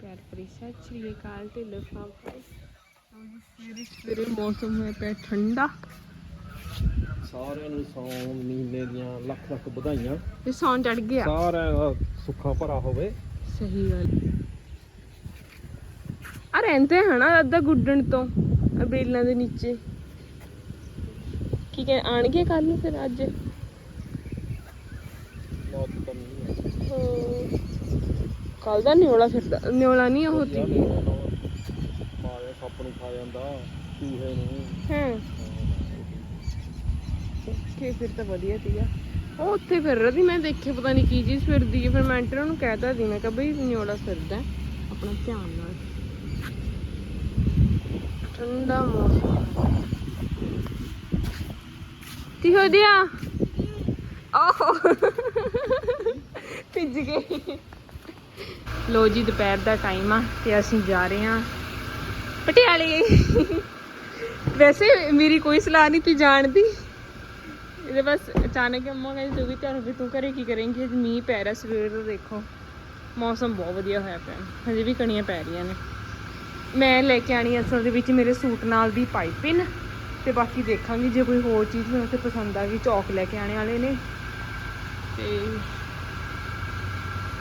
ਪਿਆਰ ਭਰੀ ਸਤਿ ਸ਼੍ਰੀ ਅਕਾਲ ਤੇ ਲਫਾਫਾ ਸਵੇਰੇ ਸਵੇਰੇ ਮੌਸਮ ਹੋਇਆ ਪਿਆ ਠੰਡਾ। ਸਾਰਿਆਂ ਨੂੰ ਸੌਣ ਮਹੀਨੇ ਦੀਆਂ ਲੱਖ ਲੱਖ ਵਧਾਈਆਂ। ਤੇ ਸੌਣ ਚੜ ਗਿਆ। ਸਾਰਿਆਂ ਦਾ ਸੁੱਖਾ ਭਰਾ ਹੋਵੇ। ਸਹੀ ਗੱਲ। ਆ ਰਹਿੰਦੇ ਹਨਾ ਅੱਧਾ ਗੁੱਡਣ ਤੋਂ ਆਹ ਬੇਲਾਂ ਦੇ ਨੀਚੇ। ਕੀ ਕਹਿ ਆਣਗੇ ਕੱਲ ਨੂੰ ਫਿਰ ਅੱਜ ਮੌਤ ਤਾਂ ਨਹੀਂ ਹੈ ਕੱਲ ਦਾ ਨਿਓਲਾ ਫਿਰਦਾ ਨਿਓਲਾ ਨਹੀਂ ਉਹ ਤੀ ਮਾਰੇ ਸੱਪ ਨੂੰ ਖਾ ਜਾਂਦਾ ਚੂਹੇ ਨੂੰ। ਹਾਂ। ਕਿ ਫਿਰ ਤਾਂ ਵਧੀਆ ਸੀਗਾ। ਉਹ ਉੱਥੇ ਫਿਰ ਰਹੀ ਮੈਂ ਦੇਖੇ ਪਤਾ ਨਹੀਂ ਕੀ ਚੀਜ਼ ਫਿਰਦੀ ਹੈ। ਫਿਰ ਮੈਂ ਆਂਟੀ ਨੂੰ ਕਹਿਤਾ ਸੀ ਮੈਂ ਕਿਹਾ ਬਈ ਨਿਓਲਾ ਫਿਰਦਾ ਆਪਣਾ ਧਿਆਨ ਨਾਲ। ਠੰਡਾ ਮੌਸਮ। ਕੀ ਹੋ ਗਿਆ? ਓਹ। ਭਿੱਜ ਗਏ। ਲੋ ਜੀ, ਦੁਪਹਿਰ ਦਾ ਟਾਈਮ ਆ ਤੇ ਅਸੀਂ ਜਾ ਰਹੇ ਹਾਂ ਪਟਿਆਲੇ। ਵੈਸੇ ਮੇਰੀ ਕੋਈ ਸਲਾਹ ਨਹੀਂ ਤੀ ਜਾਣ ਦੀ। ਇਹਦੇ ਬਸ ਅਚਾਨਕ ਅੰਮਾ ਕਹਿੰਦੀ, ਤੂੰ ਵੀ ਧਿਆਨ ਵੀ ਤੂੰ ਘਰੇ ਕੀ ਕਰੇਂਗੀ? ਅੱਜ ਮੀਂਹ ਪੈ ਰਿਹਾ ਸਵੇਰ ਦਾ, ਦੇਖੋ। ਮੌਸਮ ਬਹੁਤ ਵਧੀਆ ਹੋਇਆ ਪਿਆ। ਹਜੇ ਵੀ ਕਣੀਆਂ ਪੈ ਰਹੀਆਂ ਨੇ। ਮੈਂ ਲੈ ਕੇ ਆਣੀ ਅਸਲ ਦੇ ਵਿੱਚ ਮੇਰੇ ਸੂਟ ਨਾਲ ਦੀ ਪਾਈਪਿੰਗ ਤੇ ਬਾਕੀ ਦੇਖਾਂਗੀ, ਜੇ ਕੋਈ ਹੋਰ ਚੀਜ਼ ਮੈਨੂੰ ਤੇ ਪਸੰਦ ਆ ਗਈ, ਚੌਕ ਲੈ ਕੇ ਆਣੇ ਵਾਲੇ ਨੇ। ਤੇ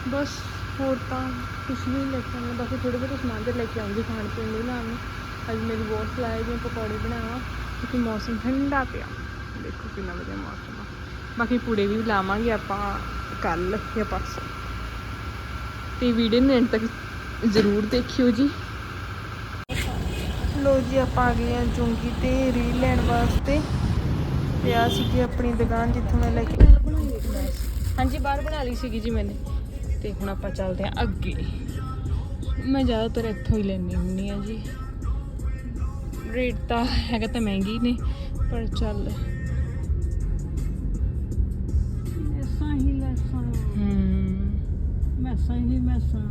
ਬਸ। ਹੋਰ ਤਾਂ ਕੁਝ ਨਹੀਂ ਲੈ ਕੇ ਆਉਣਾ ਬਾਕੀ ਥੋੜ੍ਹੇ ਬਹੁਤ ਸਮਾਨ ਤੇ ਲੈ ਕੇ ਆਉਂਗੀ ਖਾਣ ਪੀਣ ਲਈ ਨਾਲ ਅੱਜ ਮੇਰੀ ਬਹੁਤ ਲਾਏ ਜਿਵੇਂ ਪਕੌੜੇ ਬਣਾਵਾਂ, ਕਿਉਂਕਿ ਮੌਸਮ ਠੰਡਾ ਪਿਆ। ਦੇਖੋ ਕਿੰਨਾ ਵਧੀਆ ਮੌਸਮ ਆ। ਬਾਕੀ ਪੂੜੇ ਵੀ ਲਾਵਾਂਗੇ ਆਪਾਂ ਕੱਲ ਜਾਂ ਪਰਸੋਂ। ਤੇ ਵੀਡੀਓ ਨੂੰ ਐਂਡ ਤੱਕ ਜ਼ਰੂਰ ਦੇਖਿਓ ਜੀ। ਲੋ ਜੀ, ਆਪਾਂ ਆ ਗਏ ਆ ਚੁੰਗੀ ਤੇ ਰੀਲ ਲੈਣ ਵਾਸਤੇ। ਤੇ ਆ ਸੀਗੀ ਆਪਣੀ ਦੁਕਾਨ ਜਿੱਥੋਂ ਮੈਂ ਲੈ ਕੇ ਹਾਂਜੀ, ਬਾਹਰ ਬਣਾ ਲਈ ਸੀਗੀ ਜੀ ਮੈਨੇ। ਤੇ ਹੁਣ ਆਪਾਂ ਚੱਲਦੇ ਆ ਅੱਗੇ। ਮੈਂ ਜ਼ਿਆਦਾਤਰ ਇੱਥੋਂ ਹੀ ਲੈਣੀ ਹੁੰਦੀ ਆ ਜੀ। ਰੇਟ ਤਾਂ ਹੈਗਾ ਤਾਂ ਮਹਿੰਗੀ ਨੇ ਪਰ ਚੱਲ। ਹੀ ਲੈਸਾਂ। ਹਮ ਮੈਸਾਂ ਹੀ ਮੈਸਾਂ।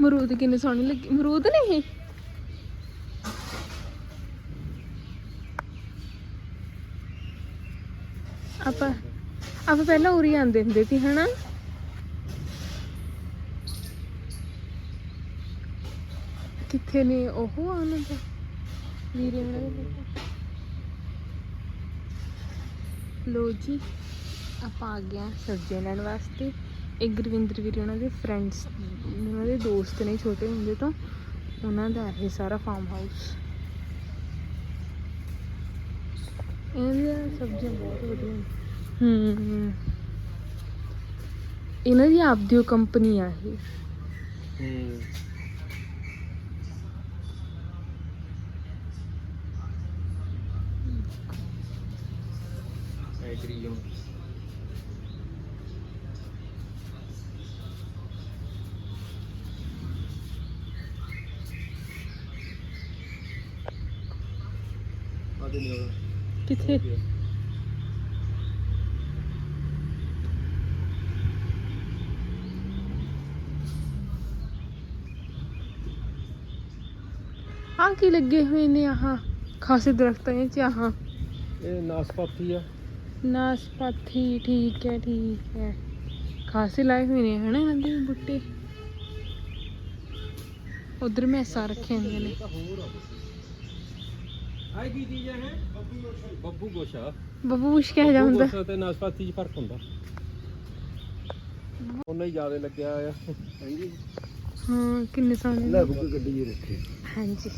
ਮਰੂਦ ਕਿੰਨੇ ਸੋਹਣੇ ਲੱਗੇ ਮਰੂਦ ਨੇ ਆਪਾਂ ਆਪਾਂ ਪਹਿਲਾਂ ਉਰੀ ਆਂਦੇ ਹੁੰਦੇ ਸੀ, ਹਨਾ? ਕਿੱਥੇ ਨੇ ਉਹ ਆਨੰਦ ਵੀਰੇ ਉਹਨਾਂ ਦੇ ਲੋ ਜੀ, ਆਪਾਂ ਆ ਗਏ ਹਾਂ ਸਬਜ਼ੀਆਂ ਲੈਣ ਵਾਸਤੇ। ਇਹ ਗੁਰਵਿੰਦਰ ਵੀਰੇ ਉਹਨਾਂ ਦੇ ਫਰੈਂਡਸ ਉਹਨਾਂ ਦੇ ਦੋਸਤ ਨੇ ਛੋਟੇ ਹੁੰਦੇ ਤੋਂ। ਉਹਨਾਂ ਦਾ ਇਹ ਸਾਰਾ ਫਾਰਮ ਹਾਊਸ ਇਹਨਾਂ ਦੀਆਂ ਸਬਜ਼ੀਆਂ ਬਹੁਤ ਵਧੀਆ ਨੇ। ਹੂੰ। ਇਹਨਾਂ ਦੀ ਆਪਦੀ ਓ ਕੰਪਨੀ ਆ ਇਹ। ਹੂੰ। ਐਗਰੀਓ ਆਦੇ ਨਹੀਂ ਕਿੱਥੇ? ਆਹ ਕੀ ਲੱਗੇ ਹੋਏ ਨੇ ਆਹ? ਖਾਸੇ ਦਰਖਤਾਂ ਵਿੱਚ ਆਹ। ਇਹ ਨਾਸਪਾਤੀ ਆ। ਨਾਸਪਾਤੀ ਠੀਕ ਹੈ ਠੀਕ ਹੈ। ਖਾਸੇ ਲਾਏ ਹੋਏ ਨੇ ਹਨਾ ਇਹਨਾਂ ਦੇ ਬੁੱਟੇ? ਉਧਰ ਮੈਸਾਂ ਰੱਖੀਆਂ ਹੋਈਆਂ ਨੇ। ਆ। ਆਈ ਕੀ ਚੀਜ਼ ਹੈ ਬੱਬੂ ਗੋਸ਼ਾ। ਬਬੂਸ਼ ਕਿਹਾ ਜਾ ਹੁੰਦਾ ਗੋਸ਼ਾ ਤੇ ਨਾਸਪਾਤੀ 'ਚ ਫ਼ਰਕ ਹੁੰਦਾ। ਉਹਨਾਂ ਹੀ ਜ਼ਿਆਦਾ ਲੱਗਿਆ ਆ ਹਾਂਜੀ। ਹਾਂ ਕਿੰਨੇ ਸੋਹਣੇ ਲੈ ਨੇ। ਬੁੱਕ ਗੱਡੀ ਜੀ ਰੱਖੀ। ਹਾਂਜੀ।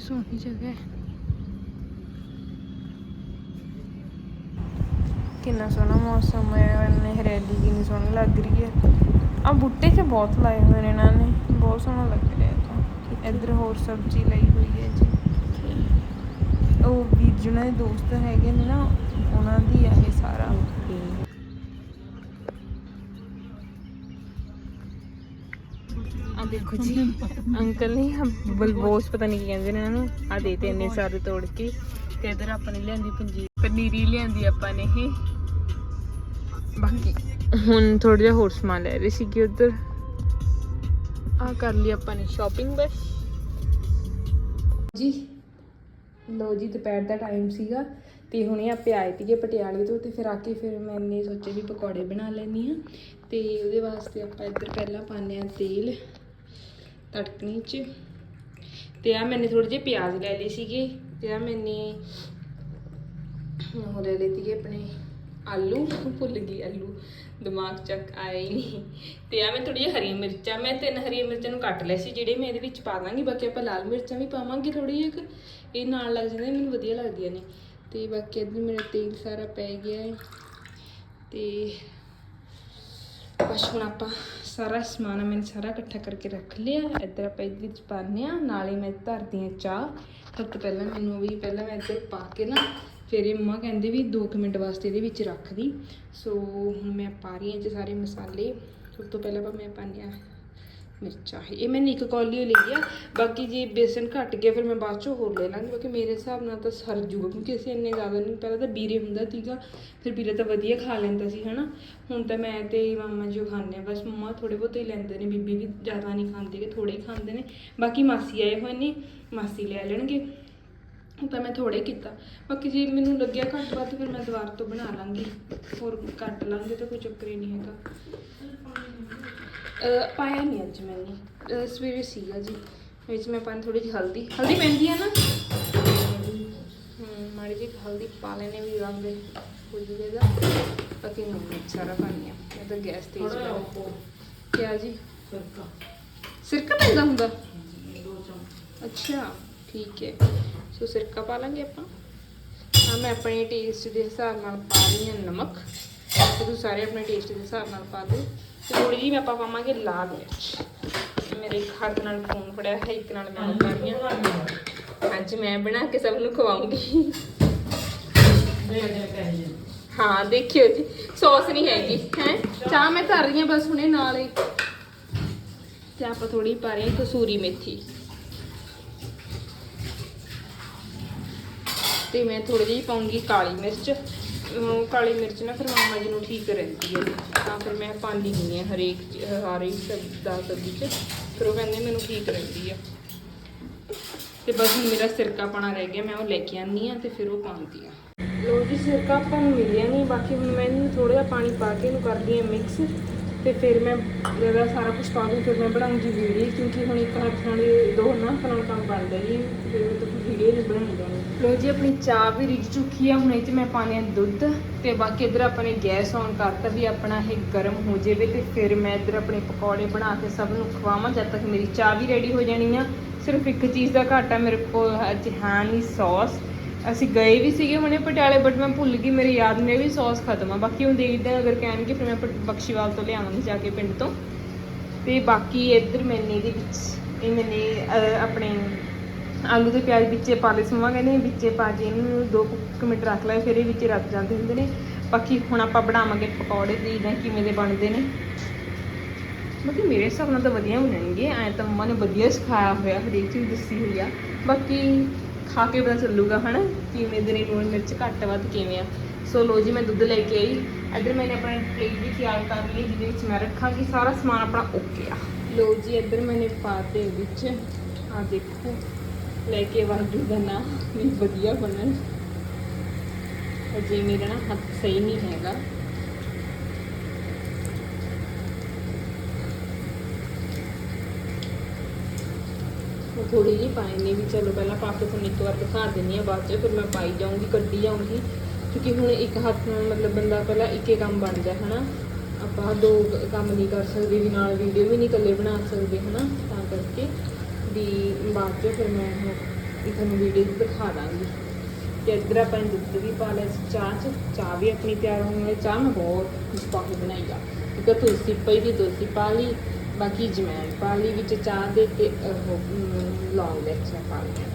ਸੋਹਣੀ ਜਗ੍ਹਾ ਹੈ। ਕਿੰਨਾ ਸੋਹਣਾ ਮੌਸਮ ਹੈ ਨੇ ਹਰਿਆਲੀ ਕਿੰਨੀ ਸੋਹਣੀ ਲੱਗ ਰਹੀ ਹੈ। ਆ ਬੂਟੇ 'ਚ ਬਹੁਤ ਲਾਏ ਹੋਏ ਨੇ ਇਹਨਾਂ ਨੇ ਬਹੁਤ ਸੋਹਣਾ ਲੱਗ ਰਿਹਾ ਤਾਂ ਇੱਧਰ ਹੋਰ ਸਬਜ਼ੀ ਲਈ ਹੋਈ ਹੈ ਜੀ। ਉਹ ਵੀਰ ਜਿਹਨਾਂ ਦੇ ਦੋਸਤ ਹੈਗੇ ਨੇ ਨਾ ਉਹਨਾਂ ਦੀ ਆ ਇਹ ਸਾਰਾ ਆ ਦੇਖੋ ਜੀ। ਅੰਕਲ ਨੇ ਬਲਬੋਸ, ਪਤਾ ਨਹੀਂ ਕੀ ਕਹਿੰਦੇ ਨੇ ਇਹਨਾਂ ਨੂੰ। ਆ ਦੇ ਤੇ ਇੰਨੇ ਸਾਰੇ ਤੋੜ ਕੇ। ਤੇ ਇਧਰ ਆਪਾਂ ਨੇ ਲਿਆਂਦੀ ਪੰਜੀ ਪਨੀਰੀ ਲਿਆਂਦੀ ਆਪਾਂ ਨੇ ਇਹ। ਬਾਕੀ ਹੁਣ ਥੋੜਾ ਜਿਹਾ ਹੋਰ ਸਮਾਨ ਲੈ ਰਹੇ ਸੀਗੇ ਉਧਰ। ਆ ਕਰ ਲਈ ਆਪਾਂ ਨੇ ਸ਼ਾਪਿੰਗ ਬਸ। ਜੀ ਲੋ ਜੀ, ਦੁਪਹਿਰ ਦਾ ਟਾਈਮ ਸੀਗਾ। ਤੇ ਹੁਣੇ ਆਪੇ ਆਏ ਤੀਗੇ ਪਟਿਆਲੇ ਤੋਂ। ਤੇ ਫਿਰ ਆ ਕੇ ਫਿਰ ਮੈਨੇ ਸੋਚਿਆ ਵੀ ਪਕੌੜੇ ਬਣਾ ਲੈਣੀ ਆ ਤੇ ਉਹਦੇ ਵਾਸਤੇ ਆਪਾਂ ਇੱਧਰ ਪਹਿਲਾਂ ਪਾਉਂਦੇ ਆ ਤੇਲ। ਤੜਕਣੀ ਚ। ਤੇ ਆ ਮੈਨੇ ਥੋੜੇ ਜਿਹੇ ਪਿਆਜ਼ ਲੈ ਲਏ ਸੀਗੇ ਤੇ ਆ ਮੈਨੇ ਉਹ ਲੈ ਲਏ ਸੀਗੇ ਆਪਣੇ ਆਲੂ, ਭੁੱਲ ਗਈ ਆਲੂ, ਦਿਮਾਗ ਚੱਕ ਆਇਆ ਹੀ ਨਹੀਂ। ਤੇ ਆ ਮੈਂ ਥੋੜੀ ਜਿਹੀ ਹਰੀਆਂ ਮਿਰਚਾਂ, ਮੈਂ ਤਿੰਨ ਹਰੀਆਂ ਮਿਰਚਾਂ ਨੂੰ ਕੱਟ ਲਏ ਸੀ, ਜਿਹੜੇ ਮੈਂ ਇਹਦੇ ਵਿੱਚ ਪਾ ਦਾਂਗੀ, ਬਾਕੀ ਆਪਾਂ ਲਾਲ ਮਿਰਚਾਂ ਵੀ ਪਾਵਾਂਗੇ ਥੋੜੀ ਜਿਹੀ ਇਹ ਨਾਲ ਲੱਗ ਜਾਂਦੇ ਮੈਨੂੰ ਵਧੀਆ ਲੱਗਦੀਆਂ ਨੇ। ਤੇ ਬਾਕੀ ਇੱਧਰ ਮੇਰਾ ਤੇਲ ਸਾਰਾ ਪੈ ਗਿਆ ਹੈ। ਤੇ ਬਸ ਹੁਣ ਆਪਾਂ ਸਾਰਾ ਸਮਾਨ ਮੈਂ ਸਾਰਾ ਇਕੱਠਾ ਕਰਕੇ ਰੱਖ ਲਿਆ। ਇੱਧਰ ਆਪਾਂ ਇਹਦੇ ਵਿੱਚ ਪਾਉਂਦੇ ਆ ਨਾਲੇ ਮੈਂ ਧਰਦੀ ਆ ਚਾਹ। ਸਭ ਤੋਂ ਪਹਿਲਾਂ ਮੈਨੂੰ ਵੀ ਪਹਿਲਾਂ ਮੈਂ ਇੱਧਰ ਪਾ ਕੇ ਨਾ ਫਿਰ ਇਹ ਮੰਮਾ ਕਹਿੰਦੇ ਵੀ 2 ਮਿੰਟ ਵਾਸਤੇ ਇਹਦੇ ਵਿੱਚ ਰੱਖ ਦੀ। ਸੋ ਹੁਣ ਮੈਂ ਪਾ ਰਹੀ ਹਾਂ ਇਹ ਸਾਰੇ ਮਸਾਲੇ। ਸਭ ਤੋਂ ਪਹਿਲਾਂ ਆਪਾਂ ਮੈਂ ਪਾਉਂਦੀ ਆ ਮਿਰਚਾਂ ਇਹ ਮੈंने ਇੱਕ ਕੌਲੀ ਲਈ ਆ। ਬਾਕੀ ਜੇ ਬੇਸਨ ਘਟ ਗਿਆ, ਫਿਰ ਮੈਂ ਬਾਅਦ ਚੋਂ ਹੋਰ ਲੈ ਲਾਂਗੀ। ਕਿਉਂਕਿ ਮੇਰੇ ਹਿਸਾਬ ਨਾਲ ਤਾਂ ਸਰ ਜੂਗਾ, ਕਿਉਂਕਿ ਅਸੀਂ ਇੰਨੇ ਜ਼ਿਆਦਾ ਨਹੀਂ, ਪਹਿਲਾਂ ਤਾਂ ਬੀਰੇ ਹੁੰਦਾ ਸੀਗਾ, ਫਿਰ ਬੀਰੇ ਤਾਂ ਵਧੀਆ ਖਾ ਲੈਂਦਾ ਸੀ, ਹਨਾ? ਹੁਣ ਤਾਂ ਮੈਂ ਤੇ ਮਾਮਾ ਜੀ ਓ ਖਾਂਦੇ ਆ। ਬਸ ਮੰਮਾ ਥੋੜੇ ਬਹੁਤੇ ਹੀ ਲੈਂਦੇ ਨੇ, ਬੀਬੀ ਵੀ ਜ਼ਿਆਦਾ ਨਹੀਂ ਖਾਂਦੇ ਕਿ ਥੋੜੇ ਹੀ ਖਾਂਦੇ ਨੇ। ਬਾਕੀ ਮਾਸੀ ਆਏ ਹੋਏ ਨੇ, ਮਾਸੀ ਲੈ ਲੈਣਗੇ। ਤਾਂ ਮੈਂ ਥੋੜੇ ਕੀਤਾ। ਬਾਕੀ ਜੇ ਮੈਨੂੰ ਲੱਗਿਆ ਘੱਟ ਵੱਧ, ਫਿਰ ਮੈਂ ਦੁਬਾਰਾ ਤੋਂ ਬਣਾ ਲਾਂਗੀ। ਹੋਰ ਕੱਟ ਲਾਂਗੇ ਤਾਂ ਕੋਈ ਚੱਕਰ ਹੀ ਨਹੀਂ ਹੈਗਾ। ਪਾਇਆ ਨਹੀਂ ਅੱਜ ਮੈਂ ਸਵੇਰੇ ਸੀਗਾ ਜੀ ਵਿੱਚ ਮੈਂ ਪਾਣ ਥੋੜੀ ਜਿਹੀ ਹਲਦੀ ਹਲਦੀ ਪੈਂਦੀ ਹੈ ਨਾ। ਮਾੜੀ ਜੀ ਹਲਦੀ ਪਾ ਲੈਣੇ ਵੀ ਰੰਗ ਦੇ ਹੋ ਜੂਗਾ ਬਾਕੀ ਨਹੀਂ ਸਾਰਾ ਪਾਣੀ ਆ ਮੈਂ ਤਾਂ ਗੈਸ ਤੇਜ਼ ਕਰ ਕਿਆ ਜੀ? ਸਿਰਕਾ। ਸਿਰਕਾ ਪੈਂਦਾ ਹੁੰਦਾ? ਅੱਛਾ ਠੀਕ ਹੈ। ਸੋ ਸਿਰਕਾ ਪਾ ਲਾਂਗੇ ਆਪਾਂ। ਹਾਂ ਮੈਂ ਆਪਣੇ ਟੇਸਟ ਦੇ ਹਿਸਾਬ ਨਾਲ ਪਾ ਰਹੀ ਹਾਂ ਨਮਕ। ਨਮਕ ਤੁਸੀਂ ਸਾਰੇ ਆਪਣੇ ਟੇਸਟ ਦੇ ਹਿਸਾਬ ਨਾਲ ਪਾ ਦਿਓ ਤੇ ਥੋੜੀ ਜਿਹੀ ਆਪਾਂ ਪਾਵਾਂਗੇ ਲਾਲ ਮਿਰਚ। ਮੇਰੇ ਹੱਥ ਨਾਲ ਫੋਨ ਫੜਿਆ ਹੈ, ਇੱਕ ਨਾਲ ਮੈਂ ਕਰ ਰਹੀ ਹਾਂ। ਅੱਜ ਮੈਂ ਬਣਾ ਕੇ ਸਭ ਨੂੰ ਖਵਾਉਂਗੀ। ਹਾਂ, ਦੇਖਿਓ ਜੀ, ਸੌਸ ਨਹੀਂ ਹੈਗੀ, ਹੈ। ਚਾਹ ਮੈਂ ਧਰ ਰਹੀ ਹਾਂ ਬਸ ਹੁਣੇ ਨਾਲ। ਹੀ ਤੇ ਆਪਾਂ ਥੋੜੀ ਪਾ ਰਹੇ ਹਾਂ ਕਸੂਰੀ ਮੇਥੀ। ਤੇ ਮੈਂ ਥੋੜੀ ਜਿਹੀ ਪਾਉਂਗੀ ਕਾਲੀ ਮਿਰਚ। ਕਾਲੀ ਮਿਰਚ ਨਾ ਫਿਰ ਮਾਮਾ ਜੀ ਨੂੰ ਠੀਕ ਰਹਿੰਦੀ ਹੈ। ਤਾਂ ਫਿਰ ਮੈਂ ਪਾਉਂਦੀ ਨਹੀਂ ਹਾਂ ਹਰੇਕ ਹਰੇਕ ਸਬਜ਼ੀ ਦਾ ਸਬਜ਼ੀ ਚ। ਫਿਰ ਉਹ ਕਹਿੰਦੇ ਮੈਨੂੰ ਠੀਕ ਰਹਿੰਦੀ ਆ। ਤੇ ਬਸ ਹੁਣ ਮੇਰਾ ਸਿਰਕਾ ਪਾਣਾ ਰਹਿ ਗਿਆ, ਮੈਂ ਉਹ ਲੈ ਕੇ ਆਨੀ ਆ ਤੇ ਫਿਰ ਉਹ ਪਾਉਂਦੀ ਆ ਲੋ ਜੀ ਸਿਰਕਾ ਆਪਾਂ ਨੂੰ ਮਿਲਿਆ ਨਹੀਂ, ਬਾਕੀ ਹੁਣ ਮੈਂ ਇਹਨੂੰ ਥੋੜਾ ਜਿਹਾ ਪਾਣੀ ਪਾ ਕੇ ਇਹਨੂੰ ਕਰਦੀ ਆ ਮਿਕਸ ਤੇ ਫਿਰ ਮੈਂ ਜਿਹੜਾ ਸਾਰਾ ਕੁਝ ਪਾ ਦੂੰ ਫਿਰ ਮੈਂ ਬਣਾਉਂਗੀ ਵੀਡੀਓ, ਕਿਉਂਕਿ ਹੁਣ ਇੱਕ ਹੱਥ ਨਾਲ ਦੋ ਨਾ ਆਪਣਾ ਕੰਮ ਬਣਦਾ ਹੀ ਫਿਰ ਉਹ ਤਾਂ ਵੀਡੀਓ ਨਹੀਂ ਬਣਾਉਣੀ ਜਾਣੀ ਲੋ ਜੀ, ਆਪਣੀ ਚਾਹ ਵੀ ਰਿੱਝ ਚੁੱਕੀ ਆ, ਹੁਣ ਇਹ 'ਚ ਮੈਂ ਪਾਣੀ ਆ ਦੁੱਧ ਤੇ ਬਾਕੀ ਇਧਰ ਆਪਣੇ ਗੈਸ ਔਨ ਕਰਤਾ ਵੀ ਆਪਣਾ ਇਹ ਗਰਮ ਹੋ ਜਾਵੇ ਤੇ ਫਿਰ ਮੈਂ ਇਧਰ ਆਪਣੇ ਪਕੌੜੇ ਬਣਾ ਕੇ ਸਭ ਨੂੰ ਖਵਾਵਾਂ, ਜਦ ਤੱਕ ਮੇਰੀ ਚਾਹ ਵੀ ਰੈਡੀ ਹੋ ਜਾਣੀ ਆ। ਸਿਰਫ ਇੱਕ ਚੀਜ਼ ਦਾ ਘਾਟਾ ਮੇਰੇ ਕੋਲ ਅੱਜ ਹੈ ਨਹੀਂ, ਸੌਸ। ਅਸੀਂ ਗਏ ਵੀ ਸੀਗੇ ਹੁਣੇ ਪਟਿਆਲੇ ਬਟ ਮੈਂ ਭੁੱਲ ਗਈ, ਮੇਰੇ ਯਾਦ ਨੇ ਵੀ ਸੌਸ ਖਤਮ ਆ। ਬਾਕੀ ਹੁਣ ਦੇਖਦੇ ਅਗਰ ਕਹਿਣਗੇ ਫਿਰ ਮੈਂ ਪ- ਬਖਸ਼ੀਵਾਲ ਤੋਂ ਲਿਆਵਾਂਗੀ ਜਾ ਕੇ ਪਿੰਡ ਤੋਂ। ਤੇ ਬਾਕੀ ਇੱਧਰ ਮੈਨੇ ਇਹਦੇ ਵਿੱਚ, ਇਹ ਮੈਨੇ ਆਪਣੇ ਆਲੂ ਦੇ ਪਿਆਜ਼ ਵਿੱਚੇ ਪਾ ਲਏ ਸਮਾਂ ਨੇ ਵਿੱਚੇ ਪਾ ਕੇ ਇਹਨੂੰ ਦੋ ਕੁ ਮਿੰਟ ਰੱਖ ਲਏ, ਫਿਰ ਇਹ ਵਿੱਚ ਰੱਖ ਜਾਂਦੇ ਹੁੰਦੇ ਨੇ। ਬਾਕੀ ਹੁਣ ਆਪਾਂ ਬਣਾਵਾਂਗੇ ਪਕੌੜੇ ਦੀ, ਜਾਂ ਕਿਵੇਂ ਦੇ ਬਣਦੇ ਨੇ। ਬਾਕੀ ਮੇਰੇ ਹਿਸਾਬ ਨਾਲ ਤਾਂ ਵਧੀਆ ਬਣਨਗੇ, ਐ ਤਾਂ ਮੰਮਾ ਨੇ ਵਧੀਆ ਸਿਖਾਇਆ ਹੋਇਆ, ਹਰੇਕ ਚੀਜ਼ ਦੱਸੀ ਹੋਈ ਆ। ਬਾਕੀ ਖਾ ਕੇ ਪਤਾ ਚੱਲੂਗਾ, ਹਨਾ, ਕਿਵੇਂ ਦੇ ਨੇ, ਲੂਣ ਮਿਰਚ ਘੱਟ ਵੱਧ ਕਿਵੇਂ ਆ। ਸੋ ਲੋ ਜੀ, ਮੈਂ ਦੁੱਧ ਲੈ ਕੇ ਆਈ। ਇੱਧਰ ਮੈਨੇ ਆਪਣਾ ਪਲੇਟ ਵੀ ਤਿਆਰ ਕਰ ਲਈ, ਜਿਹਦੇ ਵਿੱਚ ਮੈਂ ਰੱਖਾਂਗੀ ਸਾਰਾ ਸਮਾਨ ਆਪਣਾ ਓਕੇ ਆ। ਲੋ ਜੀ, ਇੱਧਰ ਮੈਨੇ ਪਾਤੇ ਵਿੱਚ। ਆ ਦੇਖੋ। ਲੈ ਕੇ ਵਾਧੂ ਦਾ ਨਾ ਵੀ ਵਧੀਆ ਬਣਨ ਅਜੇ ਮੇਰਾ ਨਾ ਹੱਥ ਸਹੀ ਨਹੀਂ ਹੈਗਾ। ਥੋੜੀ ਜਿਹੀ ਪਾਈ ਨੇ ਵੀ ਚਲੋ ਪਹਿਲਾਂ ਪਾ ਕੇ ਤੁਹਾਨੂੰ ਇੱਕ ਵਾਰ ਦਿਖਾ ਦਿੰਨੀ ਆ ਬਾਅਦ ਚ, ਫਿਰ ਮੈਂ ਪਾਈ ਜਾਊਂਗੀ, ਕੱਢੀ ਜਾਊਂਗੀ। ਕਿਉਂਕਿ ਹੁਣ ਇੱਕ ਹੱਥ ਨਾਲ ਮਤਲਬ ਬੰਦਾ ਪਹਿਲਾਂ ਇੱਕੇ ਕੰਮ ਬਣਦਾ ਹਨਾ? ਆਪਾਂ ਦੋ ਕੰਮ ਨਹੀਂ ਕਰ ਸਕਦੇ, ਵੀ ਨਾਲ ਵੀਡੀਓ ਵੀ ਨਹੀਂ ਇਕੱਲੇ ਬਣਾ ਸਕਦੇ, ਹਨਾ? ਤਾਂ ਕਰਕੇ। ਵੀ ਬਾਅਦ ਚ ਫਿਰ ਮੈਂ ਉਹ ਤੁਹਾਨੂੰ ਵੀਡੀਓ ਦਿਖਾ ਦਾਂਗੀ। ਤੇ ਇੱਧਰ ਆਪਾਂ ਨੇ ਦੁੱਧ ਵੀ ਪਾ ਲਿਆ ਸੀ, ਚਾਹ ਚ। ਚਾਹ ਵੀ ਆਪਣੀ ਤਿਆਰ ਹੋਣ ਵਾਲੀ, ਚਾਹ ਮੈਂ ਬਹੁਤ ਪਾ ਕੇ ਬਣਾਈ ਆ। ਇੱਕ ਤੁਲਸੀ ਪਈ ਦੀ, ਤੁਲਸੀ ਪਾ ਲਈ, ਬਾਕੀ ਜਮੈਣ ਪਾ ਲਈ ਵਿੱਚ ਚਾਹ ਦੇ ਤੇ ਉਹ ਲੌਂਗ ਦੇ ਅੱਛਾ ਪਾ ਲਈ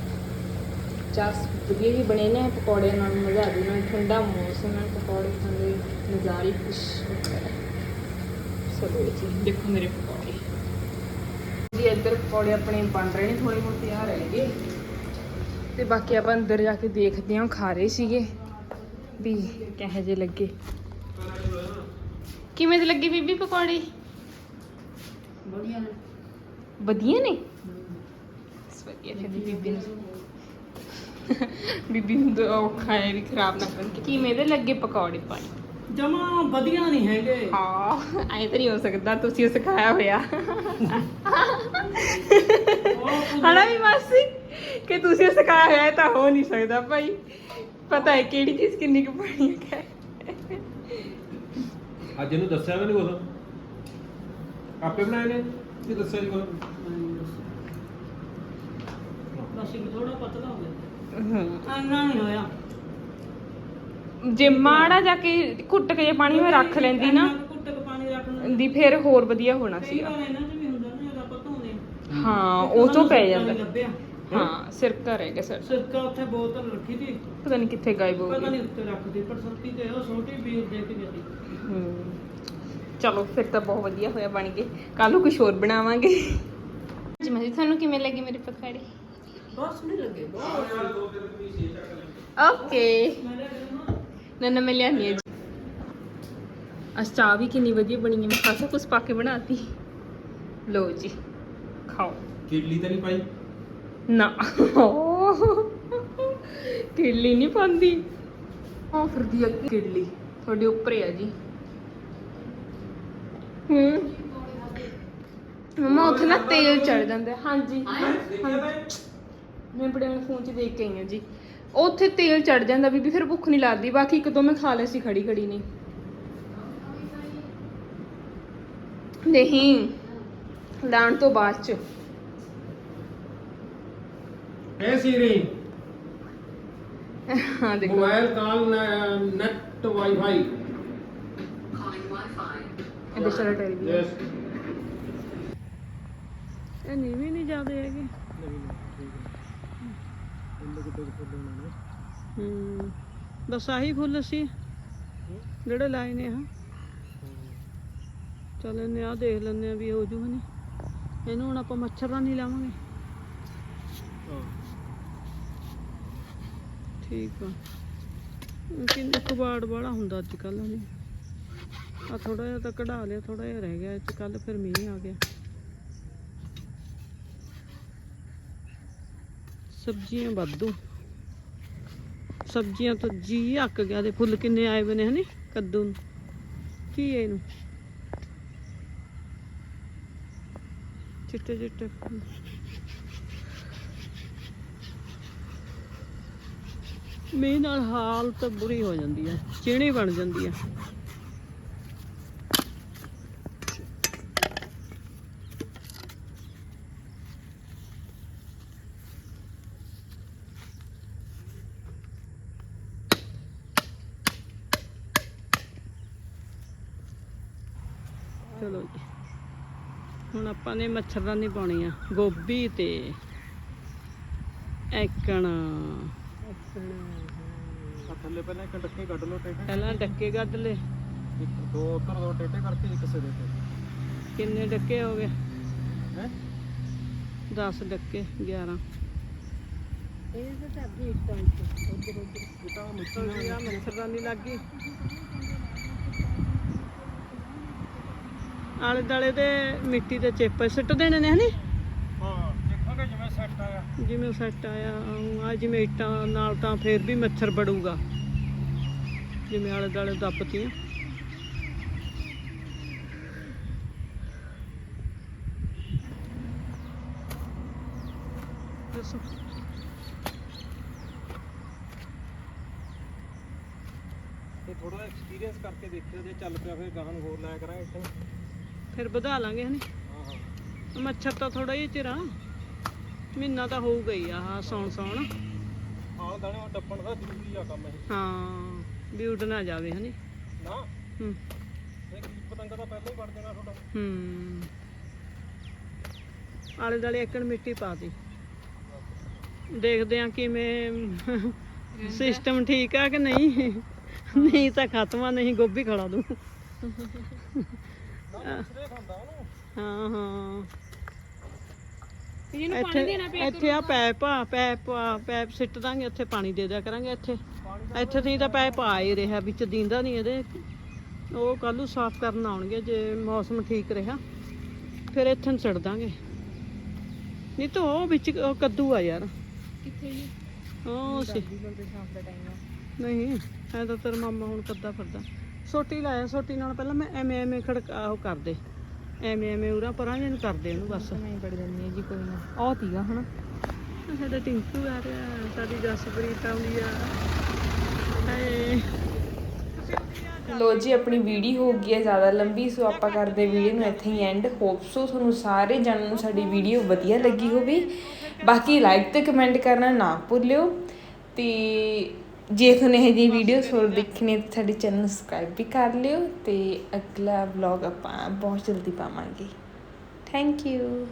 ਚਾਹ ਵਧੀਆ ਹੀ ਬਣੇ ਨੇ ਪਕੌੜੇ ਨਾਲ ਮਜ਼ਾ ਆ ਜੂਗਾ ਠੰਡਾ ਮੌਸਮ ਨਾਲ ਪਕੌੜੇ ਖਾਂਦੇ ਨਜ਼ਾਰੇ ਕੁਛ ਸਭ ਜੀ, ਦੇਖੋ ਮੇਰੇ ਜੀ ਇੱਧਰ ਪਕੌੜੇ ਆਪਣੇ ਬਣ ਰਹੇ ਨੇ ਥੋੜੇ ਬਹੁਤ ਤਿਆਰ ਰਹਿ ਗਏ ਤੇ ਬਾਕੀ ਆਪਾਂ ਅੰਦਰ ਜਾ ਕੇ ਦੇਖਦੇ ਹਾਂ ਖਾ ਰਹੇ ਸੀਗੇ ਵੀ ਕਿਹੋ ਜਿਹੇ ਲੱਗੇ। ਕਿਵੇਂ ਦੇ ਲੱਗੇ ਬੀਬੀ ਪਕੌੜੇ? ਵਧੀਆ ਨੇ। ਵਧੀਆ ਨੇ? ਵਧੀਆ ਫਿਰ ਬੀਬੀ। ਨੂੰ ਬੀਬੀ ਨੂੰ ਔਖਾ ਹੈ ਵੀ ਖਰਾਬ ਨਾ ਕਰਨ ਕਿਵੇਂ ਦੇ ਲੱਗੇ ਪਕੌੜੇ ਪਾਈ ਜਮਾ ਵਧੀਆ ਨਹੀਂ ਹੈਗੇ। ਹਾਂ ਐ ਤਾਂ ਨਹੀਂ ਹੋ ਸਕਦਾ ਤੁਸੀਂ ਉਹ ਸਿਖਾਇਆ ਹੋਇਆ। ਹਣਾ ਵੀ ਮਾਸੀ? ਕਿ ਤੁਸੀਂ ਉਹ ਸਿਖਾਇਆ ਹੋਇਆ ਇਹ ਤਾਂ ਹੋ ਨਹੀਂ ਸਕਦਾ ਭਾਈ। ਪਤਾ ਹੈ ਕਿਹੜੀ ਚੀਜ਼ ਕਿੰਨੀ ਕੁ ਪਾਣੀ ਹੈ। ਅੱਜ ਇਹਨੂੰ ਦੱਸਿਆ ਵੀ ਨਹੀਂ ਕੁਛ? ਆਪੇ ਬਣਾਏ ਨੇ? ਇਹ ਦੱਸਿਆ ਜੀ ਕੁਛ? ਬਸ ਇਹ ਥੋੜਾ ਪਤਲਾ ਹੋ ਗਿਆ। ਅੰਨਾ ਨਹੀਂ ਹੋਇਆ। ਜੇ ਮਾੜਾ ਜਾ ਕੇ ਘੁੱਟ ਕੇ ਜੇ ਪਾਣੀ ਵਿੱਚ ਰੱਖ ਲੈਂਦੀ ਨਾ ਕੇ ਪਾਣੀ ਦੀ ਫਿਰ ਹੋਰ ਵਧੀਆ ਹੋਣਾ ਕਈ ਸੀਗਾ। ਵਾਰ ਇਹਨਾਂ 'ਚ ਵੀ ਹੁੰਦਾ ਨਾ ਜਦੋਂ ਧੋਨੇ ਹਾਂ। ਉਹ ਤੋਂ ਪੈ ਜਾਂਦਾ। ਲੱਭਿਆ। ਹਾਂ ਸਿਰਕਾ ਰਹਿ ਗਿਆ ਸਰ ਸਿਰਕਾ ਉੱਥੇ ਬੋਤਲ ਰੱਖੀ ਸੀ। ਪਤਾ ਨਹੀਂ ਕਿੱਥੇ ਗਾਇਬ ਹੋ ਪਤਾ ਗਈ। ਨਹੀਂ ਉੱਤੇ ਰੱਖਦੀ ਪਰ ਸੱਤੀ ਤੇ ਉਹ ਛੋਟੀ ਵੀਰ ਦੇ ਕੇ ਗਈ। ਹਮ। ਚਲੋ ਫਿਰ ਤਾਂ ਬਹੁਤ ਵਧੀਆ ਹੋਇਆ ਬਣ ਗਏ ਕੱਲ ਨੂੰ ਕੁਝ ਹੋਰ ਬਣਾਵਾਂਗੇ। ਜੀ ਮੈਂ ਤੁਹਾਨੂੰ ਕਿਵੇਂ ਲੱਗੀ ਮੇਰੇ ਪਕੌੜੇ ਬਸ ਨਹੀਂ ਲੱਗੇ ਓਕੇ। ਨਾ ਨਾ ਮੈਂ ਲਿਆਨੀ ਹੈ ਜੀ। ਅੱਜ ਚਾਹ ਵੀ ਕਿੰਨੀ ਵਧੀਆ ਬਣੀ ਹੈ ਮੈਂ ਖਾਸਾ ਕੁਝ ਪਾ ਕੇ ਬਣਾਤੀ। ਲੋ ਜੀ ਖਾਓ। ਕਿਡਲੀ ਤਾਂ ਨਹੀਂ ਪਾਈ? ਨਾ। ਕਿਡਲੀ ਨਹੀਂ ਪਾਉਂਦੀ। ਉਹ ਫਿਰਦੀ ਆ ਕਿਡਲੀ ਤੁਹਾਡੇ ਉੱਪਰ ਹੀ ਆ ਜੀ। ਹੂੰ। ਮਮਾ ਉੱਥੇ ਨਾ ਤੇਲ ਚੜ ਜਾਂਦਾ। ਹੈ। ਹਾਂਜੀ ਦੇਖਿਆ ਮੈਂ ਬੜੇ ਵਾਲੇ ਫੋਨ 'ਚ ਦੇਖ ਕੇ ਆਈ ਹਾਂ ਜੀ। ਉੱਥੇ ਤੇਲ ਚੜ ਜਾਂਦਾ ਬੀਬੀ ਫਿਰ ਭੁੱਖ ਨਹੀਂ ਲੱਗਦੀ ਬਾਕੀ ਇੱਕ ਦੋ ਮੈਂ ਖਾ ਲਿਆ ਸੀ ਖੜੀ ਖੜੀ ਨਹੀਂ ਨਹੀਂ ਲਾਣ ਤੋਂ ਬਾਅਦ ਚ। ਹੈ ਸੀਰੀ। ਹਾਂ ਦੇਖੋ। Mobile call net wifi. ਇਹਦੇ ਚਲਾ ਟੈਲੀਵਿਜ਼ਨ ਇਹ ਨੀਵੀਂ ਨਹੀਂ ਜਾਂਦੇ ਹੈਗੇ। ਹੂੰ ਬਸ ਆਹੀ ਫੁੱਲ ਸੀ ਜਿਹੜੇ ਲਾਏ ਨੇ ਹਾਂ। ਚੱਲ ਇਹਨੇ ਆ ਦੇਖ ਲੈਂਦੇ ਆ ਵੀ ਹੋ ਜੂ ਨਹੀਂ। ਇਹਨੂੰ ਹੁਣ ਆਪਾਂ ਮੱਛਰਾਂ ਨਹੀਂ ਲਾਵਾਂਗੇ। ਠੀਕ ਆ। ਕਿੰਨੇ ਕਬਾੜ ਵਾਲਾ ਹੁੰਦਾ ਅੱਜ ਕੱਲ ਨਹੀਂ ਆ ਥੋੜਾ ਜਿਹਾ ਤਾਂ ਕਢਾ ਲਿਆ ਥੋੜਾ ਜਿਹਾ ਰਹਿ ਗਿਆ ਅੱਜ ਕੱਲ ਫਿਰ ਮੀਂਹ ਆ ਗਿਆ। ਸਬਜ਼ੀਆਂ ਵਾਧੂ। ਸਬਜ਼ੀਆਂ ਤਾਂ ਜੀ ਅੱਕ ਗਿਆ ਦੇ, ਫੁੱਲ ਕਿੰਨੇ ਆਏ ਬਨੇ ਹਨੇ, ਕੱਦੂ ਨੂੰ। ਕੀ ਹੈ ਇਹਨੂੰ? ਚਿੱਟੇ ਚਿੱਟੇ। ਮੀਂਹ ਨਾਲ ਹਾਲਤ ਬੁਰੀ ਹੋ ਜਾਂਦੀ ਹੈ ਚਿਹਣੀ ਬਣ ਜਾਂਦੀ ਹੈ ਚਲੋ ਜੀ ਹੁਣ ਆਪਾਂ ਨੇ ਮੱਛਰਦਾਨੀ ਪਾਉਣੀ ਆ ਗੋਭੀ ਤੇ ਐਕਣ। ਥੱਲੇ ਪਹਿਲਾਂ ਇੱਕ ਡੱਕੇ ਕੱਢ ਲਓ ਟੇਟੇ। ਪਹਿਲਾਂ ਡੱਕੇ ਕੱਢ ਲਏ। ਇੱਕ ਦੋ ਉੱਤਰ ਦੋ ਟੇਟੇ ਕਰਕੇ ਇੱਕ ਸਿਰੇ ਤੇ। ਕਿੰਨੇ ਡੱਕੇ ਹੋ ਗਏ? ਹੈ? 10 ਡੱਕੇ 11 ਇਹ ਤਾਂ ਟੱਬੀ ਇੱਟਾਂ ਉਧਰ ਉਧਰ। ਇਟਾ ਮੱਛਰਦਾਨੀ ਲੱਗ ਗਈ। ਆਲੇ ਦਾਲੇ ਦੇ ਮਿੱਟੀ ਦੇ ਚੇਪੇ ਸਿੱਟ ਦੇਣੇ ਨੇ ਹਨੀ? ਹਾਂ ਦੇਖਾਂਗੇ ਜਿਵੇਂ ਸੈੱਟ ਆਇਆ। ਜਿਵੇਂ ਸੈੱਟ ਆਇਆ ਆ ਜਿਵੇਂ ਇੱਟਾਂ ਨਾਲ ਤਾਂ ਫੇਰ ਵੀ ਮੱਛਰ ਬੜੂਗਾ। ਜਿਵੇਂ ਆਲੇ ਦਾਲੇ ਦੱਬਤੀਆਂ। ਦੱਸੋ। ਤੇ ਥੋੜਾ ਐਕਸਪੀਰੀਅੰਸ ਕਰਕੇ ਦੇਖਿਓ ਜੇ ਚੱਲ ਪਿਆ ਫਿਰ ਗਾਹਾਂ ਨੂੰ ਹੋਰ ਲਾਇਆ ਕਰਾਂਗੇ ਇੱਥੇ। ਫਿਰ ਵਧਾ ਲਾਂਗੇ ਹਨੀ। ਹਾਂ ਹਾਂ ਮੱਛਰ ਤਾਂ ਥੋੜਾ ਹੀ ਚਿਰਾ ਮਹੀਨਾ ਤਾਂ ਹੋਊਗਾ ਹੀ ਆ ਸੌਣ ਸੌਣ। ਆਹ ਦਾਣੇ ਉਹ ਟੱਪਣ ਦਾ ਜ਼ਰੂਰੀ ਆ ਕੰਮ ਇਹ। ਹਾਂ ਵੀ ਉੱਡ ਨਾ ਜਾਵੇ ਹਨੀ। ਨਾ। ਹੂੰ। ਇਹ ਪਤੰਗਾ ਤਾਂ ਪਹਿਲਾਂ ਹੀ ਵੜ ਜਾਣਾ ਤੁਹਾਡਾ। ਹੂੰ। ਆਲੇ ਦਾਲੇ ਇੱਕਣ ਮਿੱਟੀ ਪਾ ਦੀ। ਦੇਖਦੇ ਆ ਕਿਵੇਂ ਸਿਸਟਮ ਠੀਕ ਆ ਕਿ ਨਹੀਂ। ਨਹੀਂ ਤਾਂ ਖਤਮ ਨਹੀਂ ਗੋਭੀ ਖੜਾ ਦੂੰ ਹਾਂ ਹਾਂ। ਇੱਥੇ ਇੱਥੇ ਆ ਪੈਪ ਆ ਪੈਪ ਆ ਪੈਪ ਸਿੱਟ ਦਾਂਗੇ ਉੱਥੇ ਪਾਣੀ ਦੇ ਦਿਆ ਕਰਾਂਗੇ ਇੱਥੇ। ਇੱਥੇ ਨਹੀਂ ਤਾਂ ਪੈਪ ਆ ਹੀ ਰਿਹਾ ਵਿੱਚ ਦੀਂਦਾ ਨਹੀਂ ਇਹਦੇ। ਉਹ ਕੱਲ ਨੂੰ ਸਾਫ਼ ਕਰਨ ਆਉਣਗੇ ਜੇ ਮੌਸਮ ਠੀਕ ਰਿਹਾ। ਫਿਰ ਇੱਥੇ ਨੂੰ ਛੱਡ ਦਾਂਗੇ। ਨਹੀਂ ਤਾਂ ਉਹ ਵਿੱਚ ਕੱਦੂ ਆ ਯਾਰ। ਕਿੱਥੇ ਜੀ? ਉਹ ਸੀ। ਨਹੀਂ ਐ ਤਾਂ ਤੇਰਾ ਮਾਮਾ ਹੁਣ ਕੱਦਾ ਫਿਰਦਾ। ਸੋਟੀ ਲਾਇਆ ਸੋਟੀ ਨਾਲ ਪਹਿਲਾਂ ਮੈਂ ਐਵੇਂ ਐਵੇਂ ਖੜਕਾ ਉਹ ਕਰਦੇ। ਐਵੇਂ ਐਵੇਂ ਉਰਾਂ ਪਰਾਂ ਜਿਹਨੂੰ ਕਰਦੇ ਉਹਨੂੰ ਬਸ। ਮੈਂ ਬੜ ਜਾਂਦੀ ਆ ਜੀ ਕੋਈ ਨਾ। ਉਹ ਤੀਗਾ ਹਨਾ। ਸਾਡਾ ਟਿੰਕੂ ਆ ਰਿਹਾ ਸਾਡੀ ਜਸਪ੍ਰੀਤ ਆਉਂਦੀ ਆ। ਹਾਏ। ਲੋ ਜੀ ਆਪਣੀ ਵੀਡੀਓ ਹੋ ਗਈ ਹੈ ਜ਼ਿਆਦਾ ਲੰਬੀ ਸੋ ਆਪਾਂ ਕਰਦੇ ਵੀਡੀਓ ਨੂੰ ਇੱਥੇ ਹੀ ਐਂਡ ਹੋਪ ਸੋ ਤੁਹਾਨੂੰ ਸਾਰੇ ਜਣਾਂ ਨੂੰ ਸਾਡੀ ਵੀਡੀਓ ਵਧੀਆ ਲੱਗੀ ਹੋਵੇ। ਬਾਕੀ ਲਾਈਕ ਤੇ ਕਮੈਂਟ ਕਰਨਾ ਨਾ ਭੁੱਲਿਓ। ਤੇ ਜੇ ਤੁਹਾਨੂੰ ਇਹ ਜੀ ਵੀਡੀਓਜ਼ ਹੋਰ ਦੇਖਣੇ ਤਾਂ ਸਾਡੇ ਚੈਨਲ ਨੂੰ ਸਬਸਕ੍ਰਾਈਬ ਵੀ ਕਰ ਲਿਓ ਤੇ ਅਗਲਾ ਵਲੌਗ ਆਪਾਂ ਬਹੁਤ ਜਲਦੀ ਪਾਵਾਂਗੇ। Thank you